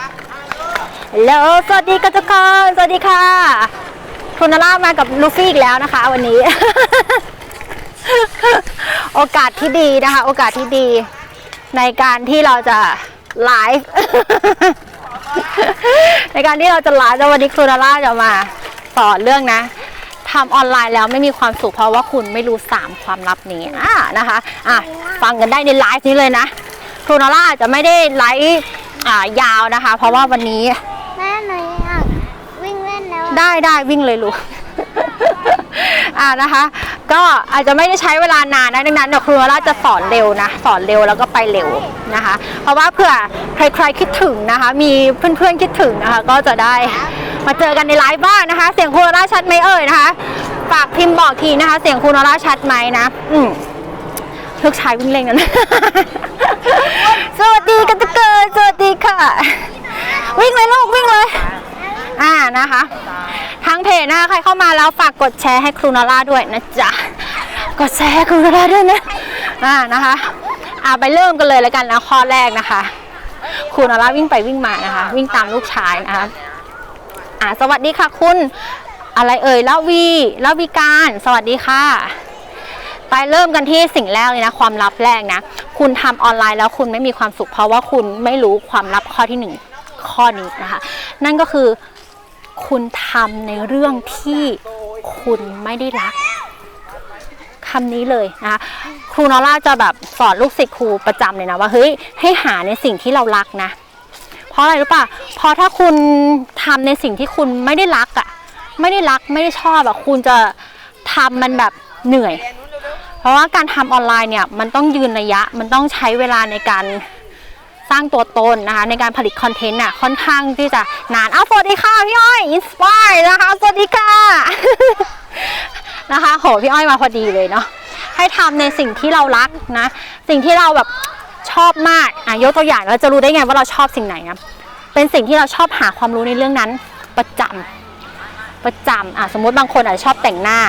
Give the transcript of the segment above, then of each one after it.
ฮัลโหลสวัสดีกันทุกคน สวัสดีค่ะคุนาร่ามากับลูฟี่อีกแล้วนะคะ วันนี้ โอกาสที่ดีนะคะ โอกาสที่ดี ในการที่เราจะไลฟ์ ในการที่เราจะไลฟ์แล้ววันนี้ครูนาร่าจะมาสอนเรื่องนะทำออนไลน์แล้วไม่มีความสุขเพราะว่าคุณไม่รู้สามความลับนี้อ่านะคะ อะ ฟังกันได้ในไลฟ์นี้เลยนะครูนาร่าจะไม่ได้ไลฟ์ อ่ายาวนะคะ เพราะว่าวันนี้แม่หนูอยากวิ่งเล่นแล้วอะได้ได้วิ่งเลยลูก อ่านะคะ ก็อาจจะไม่ได้ใช้เวลานานนะดังนั้นเดี๋ยวครูวราจะสอนเร็วนะสอนเร็วแล้วก็ไปเร็วนะคะ เพราะว่าเผื่อใครๆคิดถึงนะคะ มีเพื่อนๆคิดถึงนะคะ ก็จะได้มาเจอกันในไลฟ์บ้างนะคะ เสียงครูวราชัดไหมเอ่ยนะคะฝากพิมพ์บอกทีนะคะ เสียงครูวราชัดไหมนะ อืม ลูกชายวิ่งเล่นกัน สวัสดีกันทุกคนสวัสดีค่ะ วิ่งเลยลูกวิ่งเลย อ่านะคะ ทางเพจนะคะใครเข้ามาแล้วฝากกดแชร์ให้ครูนอล่าด้วยนะจ๊ะ กดแชร์ให้ครูนอล่าด้วยนะ อ่านะคะ อ่าไปเริ่มกันเลยแล้วกันนะข้อแรกนะคะ ครูนอล่าวิ่งไปวิ่งมานะคะ วิ่งตามลูกชายนะคะอ่าสวัสดีค่ะคุณอะไรเอ่ยละวีละวีการ สวัสดีค่ะ ไปเริ่มกันที่สิ่งแรกเลยนะความลับแรกนะ คุณทำออนไลน์แล้วคุณไม่มีความสุข เพราะว่าคุณไม่รู้ความลับข้อที่หนึ่งข้อนี้นะคะ นั่นก็คือคุณทำในเรื่องที่คุณไม่ได้รักคำนี้เลยนะคะครูนอร่าจะแบบสอนลูกศิษย์ครูประจำเลยนะว่าเฮ้ยให้หาในสิ่งที่เรารักนะ เพราะอะไรรู้ป่ะเพราะถ้าคุณทำในสิ่งที่คุณไม่ได้รักอะ่ะไม่ได้รักไม่ได้ชอบอะ่ะคุณจะทำมันแบบเหนื่อย เพราะว่าการทำออนไลน์เนี่ยมันต้องยืนระยะ มันต้องใช้เวลาในการสร้างตัวตนนะคะในการผลิตคอนเทนต์น่ะค่อนข้างที่จะนานอ้าวสวัสดีค่ะพี่อ้อยอินสปายนะคะสวัสดีค่ะนะคะโหพี่อ้อยมาพอดีเลยเนาะให้ทำในสิ่งที่เรารักนะ สิ่งที่เราแบบชอบมากอะยกตัวอย่างเราจะรู้ได้ไงว่าเราชอบสิ่งไหนนะเป็นสิ่งที่เราชอบหาความรู้ในเรื่องนั้นประจำประจำอะสมมติบางคนอาจจะชอบแต่งหน้า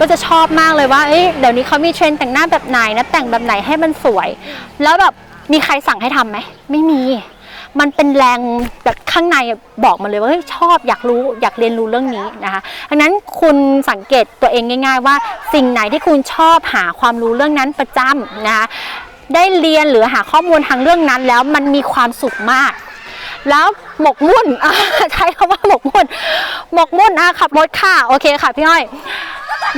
ก็จะชอบมากเลยว่าเอ้ยเดี๋ยวนี้เขามีเทรนด์แต่งหน้าแบบไหนนะแต่งแบบไหนให้มันสวย แล้วแบบมีใครสั่งให้ทำไหมไม่มี มันเป็นแรงแบบข้างในบอกมาเลยว่าเฮ้ยชอบอยากรู้อยากเรียนรู้เรื่องนี้นะคะดังนั้นคุณสังเกตตัวเองง่าย ๆ ว่าสิ่งไหนที่คุณชอบหาความรู้เรื่องนั้นประจำนะคะได้เรียนหรือหาข้อมูลทางเรื่องนั้นแล้วมันมีความสุขมาก แล้วหมกมุ่นใช้คำว่าหมกมุ่น หมกมุ่นอะขับรถค่ะ โอเคค่ะพี่อ้อย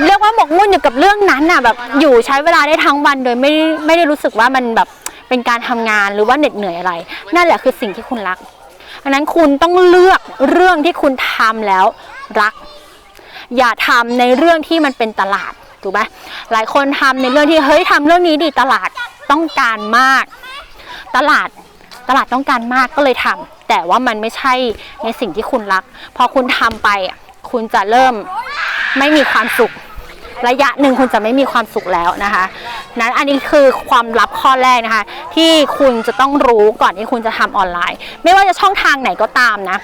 เรียกว่าหมกมุ่นอยู่กับเรื่องนั้นน่ะแบบอยู่ใช้เวลาได้ทั้งวันโดยไม่ไม่ได้รู้สึกว่ามันแบบเป็นการทำงานหรือว่าเหน็ดเหนื่อยอะไร นั่นแหละคือสิ่งที่คุณรักดังนั้นคุณต้องเลือกเรื่องที่คุณทำแล้วรัก อย่าทำในเรื่องที่มันเป็นตลาดถูกไหมหลายคนทำในเรื่องที่เฮ้ยทำเรื่องนี้ดิตลาดต้องการมาก ตลาดตลาดต้องการมากก็เลยทำแต่ว่ามันไม่ใช่ในสิ่งที่คุณรัก พอคุณทำไปอะคุณจะเริ่ม ไม่มีความสุข ระยะหนึ่งคุณจะไม่มีความสุขแล้วนะคะนั้นอันนี้คือความลับข้อแรกนะคะ ที่คุณจะต้องรู้ก่อนที่คุณจะทำออนไลน์ ไม่ว่าจะช่องทางไหนก็ตามนะ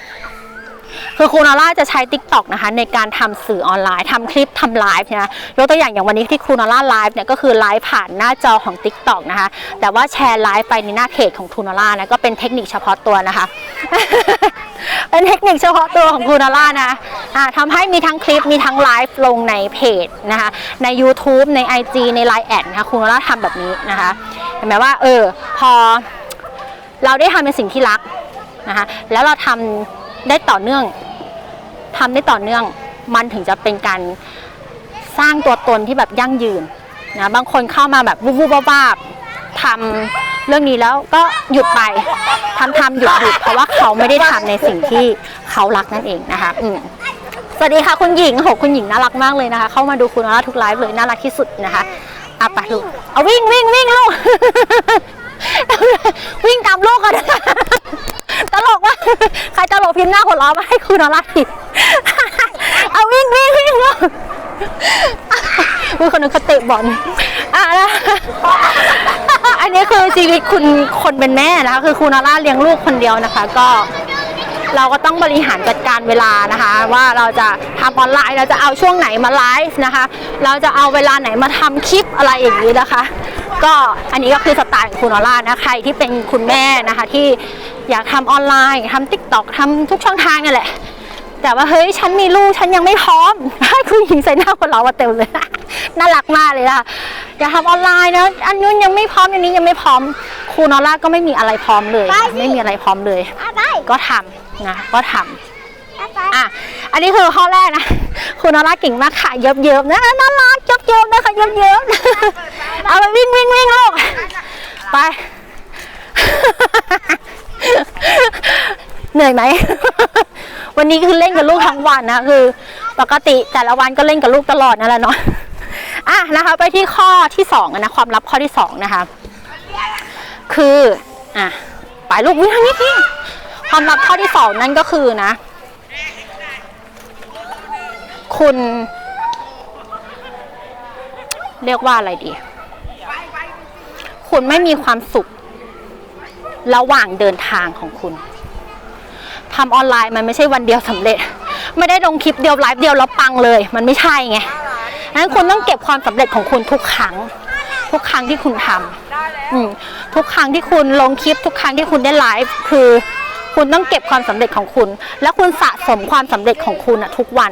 คือครูนาร่าจะใช้ Tik t o อกนะคะในการทำสื่อออนไลน์ทำคลิปทำไลฟ์นะยกตัวอย่างอย่างวันนี้ที่ครูนาร่าไลฟ์เนี่ยก็คือไลฟ์ผ่านหน้าจอของ Tik t o อกนะคะ แต่ว่าแชร์ไลฟ์ไปในหน้าเพจของครูนาร่านะก็เป็นเทคนิคเฉพาะตัวนะคะ เป็นเทคนิคเฉพาะตัวของครูนาร่านะอ่าทำให้มีทั้งคลิปมีทั้งไลฟ์ลงในเพจนะคะใน YouTube ใน IG ใน Line แอดนะคะครูนาร่าทำแบบนี้นะคะเห็นไหมว่าเออพอเราได้ทำในสิ่งที่รักนะคะแล้วเราทำได้ต่อเนื่องทำได้ต่อเนื่องมันถึงจะเป็นการสร้างตัวตนที่แบบยั่งยืนนะบางคนเข้ามาแบบวูบวูบวาบๆทำ เรื่องนี้แล้วก็หยุดไปทำทำหยุดหยุดเพราะว่าเขาไม่ได้ทำในสิ่งที่เขารักนั่นเองนะคะอืมสวัสดีค่ะคุณหญิงโหคุณหญิงน่ารักมากเลยนะคะ เข้ามาดูคุณนาราทุกไลฟ์เลยน่ารักที่สุดนะคะอะไปลูกเอาวิ่งวิ่งวิ่งลูกวิ่งตามลูกกันตลกว่าใครตลกพิมพ์หน้าหัวเราะมาให้คุณอะไรเอาวิ่งวิ่งวิ่งลูกอุ้ยคนนึงเขาเตะบอลอะนะ อันนี้คือชีวิตคุณคนเป็นแม่นะคะคือคุณนาร่าเลี้ยงลูกคนเดียวนะคะ ก็เราก็ต้องบริหารจัดการเวลานะคะ ว่าเราจะทำออนไลน์เราจะเอาช่วงไหนมาไลฟ์นะคะ เราจะเอาเวลาไหนมาทำคลิปอะไรอย่างนี้นะคะ ก็อันนี้ก็คือสไตล์ของคุณออร่านะใครที่เป็นคุณแม่นะคะ ที่อยากทำออนไลน์ทำติ๊กต็อกทำทุกช่องทางนี่แหละ แต่ว่าเฮ้ยฉันมีลูกฉันยังไม่พร้อมให้คุณหญิงใส่หน้าคนเราว่าเต็มเลย น่ารักมากเลยค่ะอยากทำออนไลน์นะอันนู้นยังไม่พร้อมอันนี้ยังไม่พร้อมครูนอร่าก็ไม่มีอะไรพร้อมเลย ไม่มีอะไรพร้อมเลยเอาไปก็ทำนะ ก็ทำเอาไปอะอันนี้คือข้อแรกนะคุณนอร่าเก่งมากค่ะเยิบเยิบๆนะน่ารักเยิบเยิบๆนะคะเยิบเยิบๆเอาไปวิ่งวิ่งวิ่งลูกไปเหนื่อยไหม วันนี้คือเล่นกับลูกทั้งวันนะคือ ปกติแต่ละวันก็เล่นกับลูกตลอดนั่นแหละเนาะอะนะคะ ไปที่ข้อที่สองนะความลับข้อที่สองนะคะ คืออะไปลูกวิ่งทางนี้พี่ความลับข้อที่สองนั่นก็คือนะ คุณ เรียกว่าอะไรดี คุณไม่มีความสุข ระหว่างเดินทางของคุณ ทำออนไลน์มันไม่ใช่วันเดียวสำเร็จ ไม่ได้ลงคลิปเดียวไลฟ์เดียวแล้วปังเลย มันไม่ใช่ไงนั้นคุณต้องเก็บความสำเร็จของคุณทุกครั้ง ทุกครั้งที่คุณทำอืมทุกครั้งที่คุณลงคลิป ทุกครั้งที่คุณได้ไลฟ์คือ คุณต้องเก็บความสำเร็จของคุณ แล้วคุณสะสมความสำเร็จของคุณอะทุกวัน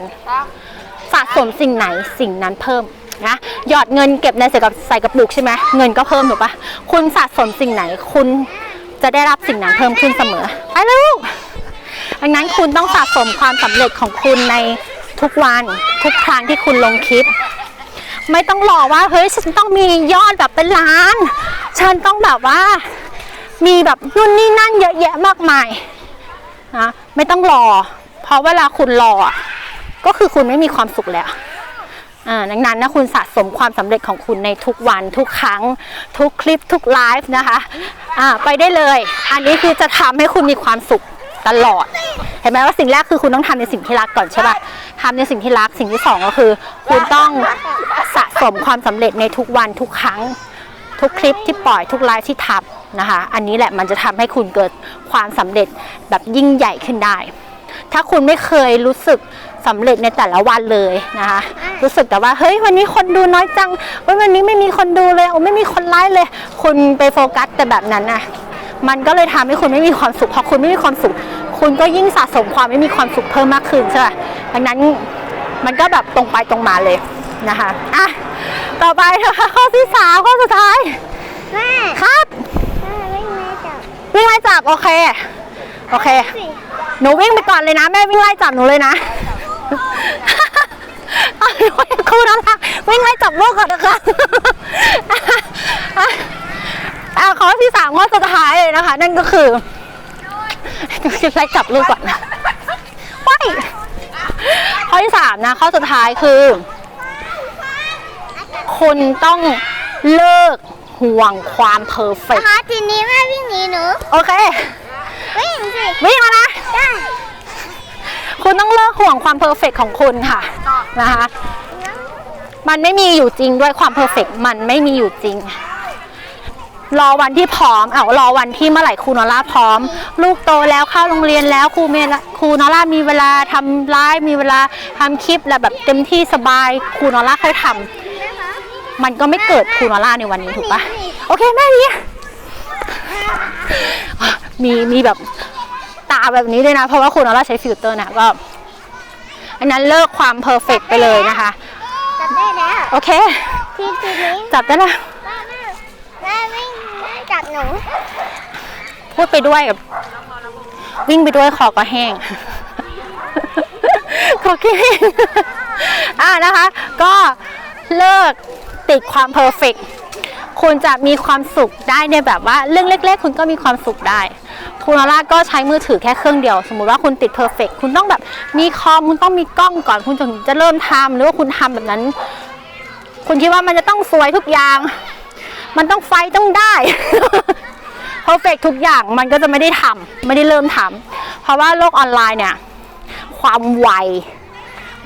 สะสมสิ่งไหนสิ่งนั้นเพิ่มนะหยอดเงินเก็บในใส่กับใส่กระปุกใช่ไหมเงินก็เพิ่มถูกปะคุณสะสมสิ่งไหนคุณจะได้รับสิ่งนั้นเพิ่มขึ้นเสมอไปลูก ดังนั้นคุณต้องสะสมความสำเร็จของคุณในทุกวันทุกครั้งที่คุณลงคลิป ไม่ต้องรอว่าเฮ้ยฉันต้องมียอดแบบเป็นล้าน ฉันต้องแบบว่ามีแบบนู่นนี่นั่นเยอะแยะมากมายนะไม่ต้องรอ เพราะเวลาคุณรออะก็คือคุณไม่มีความสุขแล้วอ่าดังนั้นนะคุณสะสมความสำเร็จของคุณในทุกวันทุกครั้ง ทุกคลิปทุกไลฟ์นะคะอ่าไปได้เลย อันนี้คือจะทำให้คุณมีความสุข ตลอด เห็นไหมว่าสิ่งแรกคือคุณต้องทำในสิ่งที่รักก่อนใช่ปะทำในสิ่งที่รักสิ่งที่สองก็คือ คุณต้องสะสมความสำเร็จในทุกวันทุกครั้ง ทุกคลิปที่ปล่อยทุกไลฟ์ที่ทำนะคะ อันนี้แหละมันจะทำให้คุณเกิดความสำเร็จแบบยิ่งใหญ่ขึ้นได้ ถ้าคุณไม่เคยรู้สึกสำเร็จในแต่ละวันเลยนะคะ รู้สึกแต่ว่าเฮ้ยวันนี้คนดูน้อยจังเฮ้ยวันนี้ไม่มีคนดูเลยโอ้ไม่มีคนไลค์เลย คุณไปโฟกัสแต่แบบนั้นนะมันก็เลยทำให้คุณไม่มีความสุขพอคุณไม่มีความสุข คุณก็ยิ่งสะสมความไม่มีความสุขเพิ่มมากขึ้นใช่ไหมดังนั้นมันก็แบบตรงไปตรงมาเลยนะคะอะต่อไปนะคะข้อที่สามข้อสุดท้าย แม่ครับแม่วิ่งแม่จับวิ่งไล่จับโอเค โอเคสิหนูวิ่งไปก่อนเลยนะ แม่วิ่งไล่จับหนูเลยนะเอาหนูให้ครูนะคะวิ่งไล่จับลูกก่อนนะคะอะข้อที่สามข้อสุดท้ายเลยนะคะ นั่นก็คือ ไล่จับลูกก่อนนะไปข้อที่สามนะ ข้อสุดท้ายคือ คุณต้องเลิกห่วงความเพอร์เฟกนะคะทีนี้แม่วิ่งหนีหนู โอเค วิ่งสิ วิ่งแล้วนะได้คุณต้องเลิกห่วงความเพอร์เฟกของคุณค่ะนะคะ มันไม่มีอยู่จริงด้วยความเพอร์เฟกมันไม่มีอยู่จริง รอวันที่พร้อม เอารอวันที่เมื่อไหร่ครูนอร่าพร้อม ลูกโตแล้วเข้าโรงเรียนแล้วครูเมลครูนอร่ามีเวลาทำไลฟ์มีเวลาทำคลิปแล้วแบบเต็มที่สบายครูนอร่าค่อยทำมันก็ไม่เกิดครูนอร่าในวันนี้ถูกปะโอเคแม่ดีมีมีแบบตาแบบนี้ด้วยนะ เพราะว่าคุณออร่าใช้ฟิลเตอร์นะก็อันนั้นเลิกความเพอร์เฟกไปเลยนะคะ จับได้แล้วโอเค ทีทีนี้จับได้แล้ว แม่แม่แม่วิ่ง แม่จับหนู พูดไปด้วยกับ วิ่งไปด้วยคอก็แห้งคอแห้งอ่านะคะ ก็เลิกติดความเพอร์เฟกคุณจะมีความสุขได้ในแบบว่าเรื่องเล็ก ๆ คุณก็มีความสุขได้คุณอาร่าก็ใช้มือถือแค่เครื่องเดียว สมมุติว่าคุณติดเพอร์เฟกคุณต้องแบบมีคอมคุณต้องมีกล้องก่อนคุณถึงจะเริ่มทำหรือว่าคุณทำแบบนั้น คุณคิดว่ามันจะต้องสวยทุกอย่าง มันต้องไฟต้องได้ เพอร์เฟกทุกอย่างมันก็จะไม่ได้ทำไม่ได้เริ่มทำเพราะว่าโลกออนไลน์เนี่ย ความไว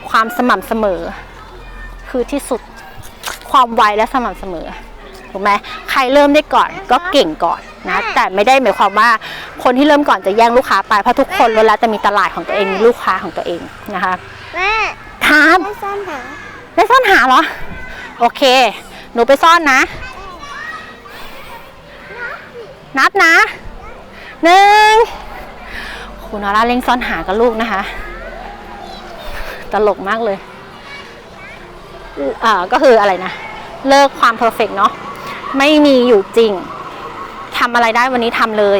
ความสม่ำเสมอ คือที่สุดความไวและสม่ำเสมอถูกไหมใครเริ่มได้ก่อนก็เก่งก่อนนะแต่ไม่ได้หมายความว่าคนที่เริ่มก่อนจะแย่งลูกค้าไปเพราะทุกคนล้วนแล้วจะมีตลาดของตัวเองมีลูกค้าของตัวเองนะคะแม่ถามไม่ซ่อนหาได้ซ่อนหาเหรอ โอเค หนูไปซ่อนนะ นับนะหนึ่งคุณนอร่าเร่งซ่อนหากับลูกนะคะ ตลกมากเลยอ่าก็คืออะไรนะ เลิกความเพอร์เฟกเนาะไม่มีอยู่จริงทำอะไรได้วันนี้ทำเลย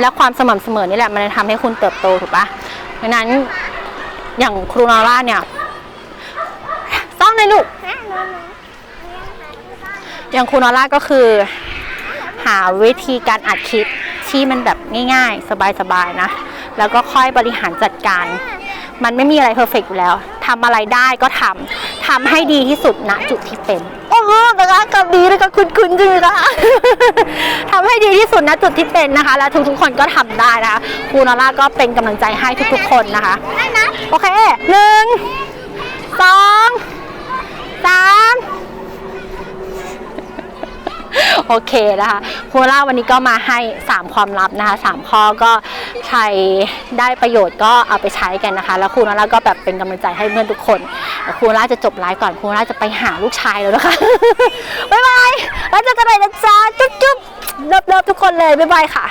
และความสม่ำเสมอนี่แหละ มันจะทำให้คุณเติบโตถูกปะดังนั้นอย่างครูนอร่าเนี่ยซ่อนเลยลูกแม่หนูหนูอย่างครูนอร่าก็คือ หาวิธีการอัดคลิปที่มันแบบง่าย ๆ สบายๆนะ แล้วก็ค่อยบริหารจัดการ มันไม่มีอะไรเพอร์เฟกอยู่แล้วทำอะไรได้ก็ทำทำให้ดีที่สุดณจุดที่เป็นโอ้โหนะคะกับดีนะคะคุณคุณจริงๆค่ะทำให้ดีที่สุดณจุดที่เป็นนะคะ และทุกๆคนก็ทำได้นะคะครูนอร่าก็เป็นกำลังใจให้ทุกๆคนนะคะแม่นะโอเคหนึ่งสองสาม โอเคนะคะครูล่าวันนี้ก็มาให้ 3 ความลับนะคะ3ข้อก็ใครได้ประโยชน์ก็เอาไปใช้กันนะคะ แล้วครูล่าก็แบบเป็นกำลังใจให้เพื่อนทุกคนเดี๋ยวครูล่าจะจบไลฟ์ก่อนครูล่าจะไปหาลูกชายแล้วนะคะบ๊ายบายแล้วเจอกันใหม่นะจ๊ะจุ๊บจุ๊บเลิฟๆทุกคนเลยบ๊ายบายค่ะ